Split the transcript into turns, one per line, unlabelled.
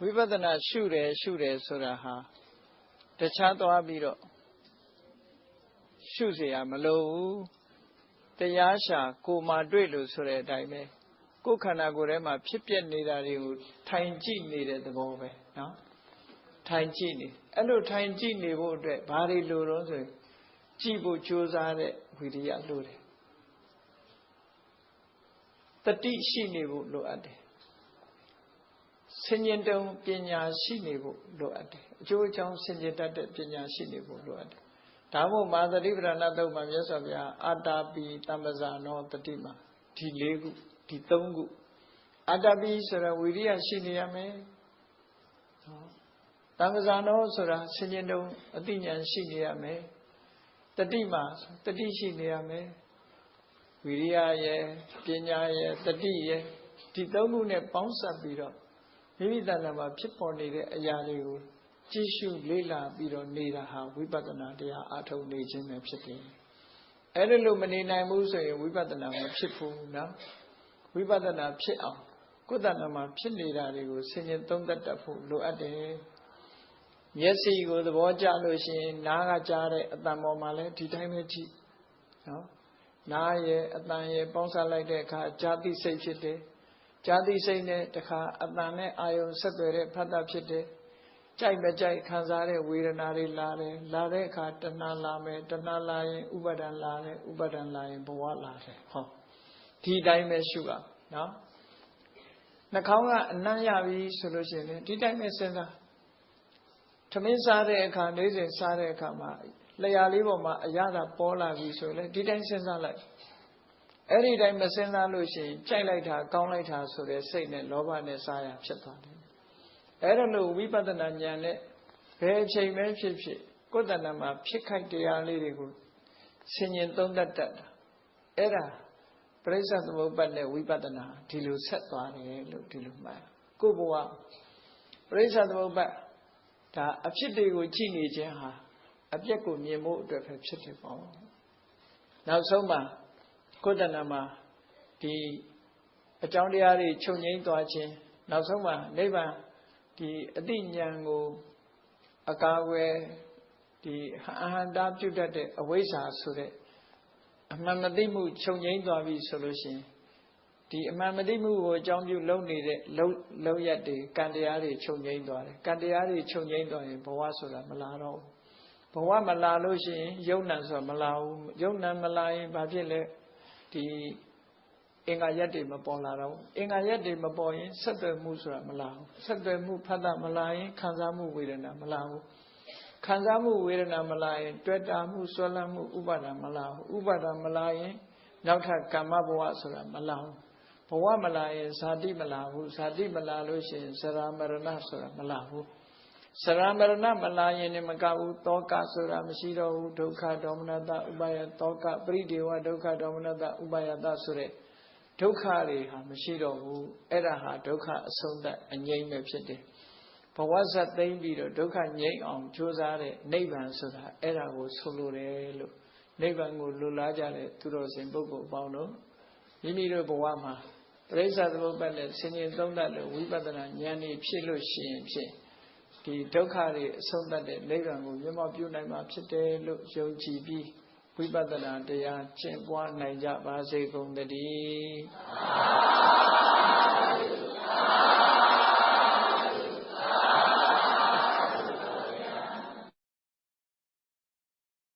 ဝိပဿနာရှုတယ်ရှုတယ်ဆိုတာဟာတခြားသွားပြီးတော့ရှုเสียမလိုဘူးတရားရှာကိုမှတွေ့လို့ဆိုတဲ့အတိုင်းပဲကိုယ်ခန္ဓာကိုယ်ထဲမှာဖြစ်ပျက်နေတာတွေကိုထိုင်ကြည့်နေတဲ့သဘောပဲเนาะထိုင်ကြည့်နေအဲ့လိုထိုင်ကြည့်နေဖို့အတွက်ဘာတွေလိုတော့ဆိုရင်ကြည့်ဖို့ကြိုးစားတဲ့ဝိရိယလိုတယ်တတိရှိနေဖို့လိုအပ်တယ် ဆင်ញင်တုံပညာရှိနေဖို့လိုအပ်တယ်အကျိုးအကြောင်းဆင်ခြင်တတ်တဲ့ပညာရှိနေဖို့လိုအပ်တယ်ဒါမို့မာသတိပရဏတုတ်မှာမြတ်စွာဘုရားအာတာပိတမ္ပဇာနောတတိမှာဒီ၄ခုဒီ၃ခုအာတာပိဆိုတာဝိရိယရှိနေရမယ်တမ္ပဇာနောဆိုတာဆင်ခြင်တုံအသိဉာဏ်ရှိနေရမယ်တတိမှာတတိရှိနေရမယ်ဝိရိယရဲ့ပညာရဲ့တတိရဲ့ဒီသုံးခုနဲ့ပေါင်းစပ်ပြီးတော့ မိမိတဏ္ဍာမှာဖြစ်ပေါ်နေတဲ့အရာတွေကိုကြည့်ရှုလေ့လာပြီးတော့နေတာဟာဝိပဿနာတရားအထုတ်နေခြင်းပဲဖြစ်တယ်။အဲ့ဒါလို့မနေနိုင်ဘူးဆိုရင်ဝိပဿနာမဖြစ်ဘူးနော်။ဝိပဿနာဖြစ်အောင်ကိုယ်တဏ္ဍာမှာဖြစ်နေတာတွေကိုဆင်ញင်သုံးသပ်တတ်ဖို့လိုအပ်တယ်။မျက်စိကိုသဘောကျလို့ရှိရင်နားကကြားတဲ့အတန်ပေါ်မှာလည်းဒီတိုင်းပဲကြည့်နော်။နားရဲ့အတန်ရဲ့ပေါင်းစပ်လိုက်တဲ့အခါဇာတိစိတ်ဖြစ်တယ်။ ဇာတိစိတ်နဲ့တခါအတန်နဲ့အာယုံဆက်သွယ်တဲ့ဖတ်တာဖြစ်တယ်။ကြိုက်မကြိုက်ခံစားတဲ့ဝေဒနာတွေလာတယ်လာတဲ့အခါတဏှာလာမယ်တဏှာလာရင်ဥပါဒံလာတယ်ဥပါဒံလာရင်ဘဝလာတယ်ဟောဒီတိုင်းပဲရှုရနော်နှာခေါင်းကအနံ့ရပြီဆိုလို့ရှိရင်ဒီတိုင်းပဲစဉ်းစားထမင်းစားတဲ့အခါနေ့စဉ်စားတဲ့အခါမှာလျှာလေးပေါ်မှာအရသာပေါ်လာပြီဆိုရင်ဒီတိုင်းစဉ်းစားလိုက် အဲ့ဒီတိုင်းမစဉ်းစားလို့ရှိရင်ကြိုက်လိုက်တာကောင်းလိုက်တာဆိုတဲ့စိတ်နဲ့လောဘနဲ့စားရဖြစ်သွားတယ်အဲ့ဒါလို့ဝိပဿနာဉာဏ်နဲ့ဘယ်အချိန်ပဲဖြစ်ဖြစ်ကိုယ်တဏ္ဍမှာဖြစ်ခိုက်တရားလေးတွေကိုဆင်ញင်သုံးတတ်တတ်တာအဲ့ဒါပရိစ္ဆေသမုပ္ပါဒ်နဲ့ဝိပဿနာဒီလိုဆက်သွားတယ်လို့ဒီလိုမှတ်ကိုဘဝပရိစ္ဆေသမုပ္ပါဒ်ဒါအဖြစ်တွေကိုကြည့်နေခြင်းဟာအပြက်ကိုမြင်ဖို့အတွက်ပဲဖြစ်တယ်ပေါ့နောက်ဆုံးမှာ ကိုယ်တဏ္ဍမှာဒီအကြောင်းတရားတွေချုပ်ငိမ့်သွားခြင်းနောက်ဆုံးမှာနိဗ္ဗာန်ဒီအတိညာဏ်ကိုအကာအကွယ်ဒီအဟန္တာပြုတ်တတ်တဲ့အဝိဇ္ဇာဆိုတဲ့အမှန်မသိမှုခြုံငိမ့်သွားပြီဆိုလို့ရှိရင်ဒီအမှန်မသိမှုကိုအကြောင်းပြုလုံနေတဲ့လုံလုံရက်တွေကံတရားတွေခြုံငိမ့်သွားတယ်ကံတရားတွေခြုံငိမ့်သွားရင်ဘဝဆိုတာမလာတော့ဘူးဘဝမလာလို့ရှိရင်ယုံနံဆိုတာမလာဘူးယုံနံမလာရင်ဘာဖြစ်လဲ ဒီအင်္ဂါရက်တွေမပေါ်လာတော့အင်္ဂါရက်တွေမပေါ်ရင်ဆက်သွယ်မှုဆိုတာမလာဘူးဆက်သွယ်မှုဖတ်တာမလာရင်ခံစားမှုဝေဒနာမလာဘူးခံစားမှုဝေဒနာမလာရင် တွေ့တာမှုဆွဲလန်းမှုဥပါဒာမလာဘူးဥပါဒာမလာရင်နောက်ထပ်ကာမဘဝဆိုတာမလာဘူးဘဝမလာရင်ဇာတိမလာဘူးဇာတိမလာလို့ရှိရင်ဇရာမရဏဆိုတာမလာဘူး စရမရဏမလာရင်လည်းမကဘူးတောကဆိုတာမရှိတော့ဘူးဒုက္ခဒေါမနတဥပါယတောကပရိဒေဝဒုက္ခဒေါမနတဥပါယတဆိုတဲ့ဒုက္ခတွေဟာမရှိတော့ဘူးအဲ့ဒါဟာဒုက္ခအဆုံးသတ်အငြိမ့်ပဲဖြစ်တယ်ဘဝဇတ်သိမ့်ပြီးတော့ဒုက္ခငြိမ့်အောင်ကြိုးစားတဲ့နိဗ္ဗာန်ဆိုတာအဲ့ဒါကိုဆိုလိုတယ်လို့နိဗ္ဗာန်ကိုလူလားကြတဲ့သူတော်စင်ပုဂ္ဂိုလ်အပေါင်းတို့မိမိတို့ဘဝမှာပရိစ္ဆသမုပ္ပါဒ်နဲ့ဆင်ញင်သုံးတတ်လို့ဝိပဿနာဉာဏ်นี่ဖြစ်လို့ရှိရင်ဖြင့် ဒီဒုက္ခတွေအဆုံးသတ်တဲ့နိဗ္ဗာန်ကိုမျက်မှောက်ပြုနိုင်မှာဖြစ်တယ်လို့ယုံကြည်ပြီးဝိပဿနာတရားကျင့်ပွားနိုင်ကြပါစေကုန်သတည်း